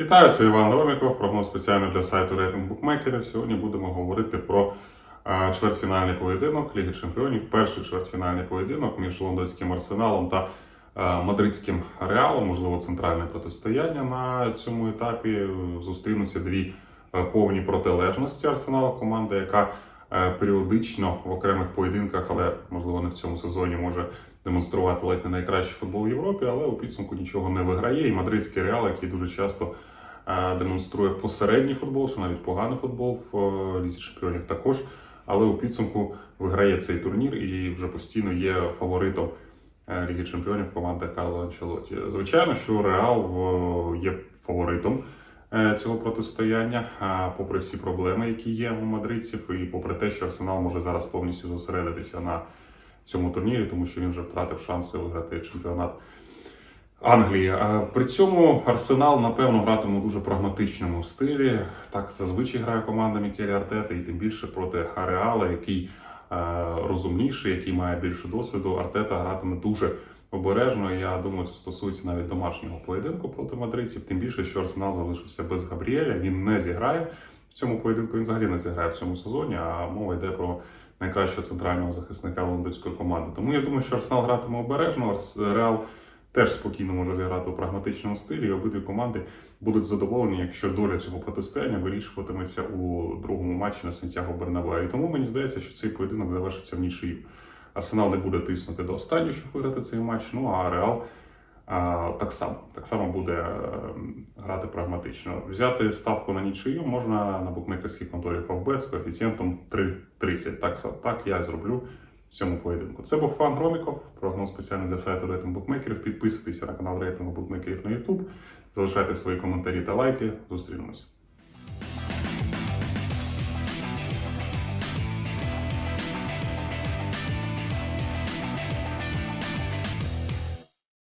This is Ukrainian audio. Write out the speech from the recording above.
Вітаю, це Іван Роміков, прогноз спеціально для сайту рейтинг букмекерів. Сьогодні будемо говорити про е, чвертьфінальний поєдинок Ліги Чемпіонів. Перший чвертьфінальний поєдинок між лондонським арсеналом та е, мадридським реалом, можливо, центральне протистояння на цьому етапі. Зустрінуться дві е, повні протилежності арсенала, команда, яка періодично в окремих поєдинках, але можливо не в цьому сезоні може демонструвати ледь не найкращий футбол в Європі, але у підсумку нічого не виграє. І мадридський реал, який дуже часто демонструє посередній футбол, що навіть поганий футбол в е, лізі чемпіонів також. Але у підсумку виграє цей турнір і вже постійно є фаворитом е, Ліги Чемпіонів команда Карло Анчелоті. Звичайно, що Реал є фаворитом е, цього протистояння, попри всі проблеми, які є у мадридців, і попри те, що Арсенал може зараз повністю зосередитися на цьому турнірі, тому що він вже втратив шанси виграти чемпіонат Англії. При цьому Арсенал, напевно, гратиме у дуже прагматичному стилі. Так зазвичай грає команда Мікелі Артета, і тим більше проти Реала, який е, розумніший, який має більше досвіду. Артета гратиме дуже обережно. Я думаю, це стосується навіть домашнього поєдинку проти мадридців. Тим більше, що Арсенал залишився без Габріеля. Він не зіграє в цьому поєдинку. Він взагалі не зіграє в цьому сезоні. А мова йде про найкращого центрального захисника лондонської команди. Тому я думаю, що Арсенал гратиме обережно. Реал теж спокійно може зіграти у прагматичному стилі. І обидві команди будуть задоволені, якщо доля цього протистояння вирішуватиметься у другому матчі на Сантьяго Бернабеу. І тому мені здається, що цей поєдинок завершиться в нічию. Арсенал не буде тиснути до останнього, щоб виграти цей матч. Ну а Реал так само так само буде е, грати прагматично. Взяти ставку на нічию можна на букмекерській конторі Favbet з коефіцієнтом 3,30. Так, так я зроблю в цьому поєдинку. Це був Фан Громіков, прогноз спеціально для сайту рейтинг букмекерів. Підписуйтеся на канал рейтингу букмекерів на YouTube, залишайте свої коментарі та лайки. Зустрінемось.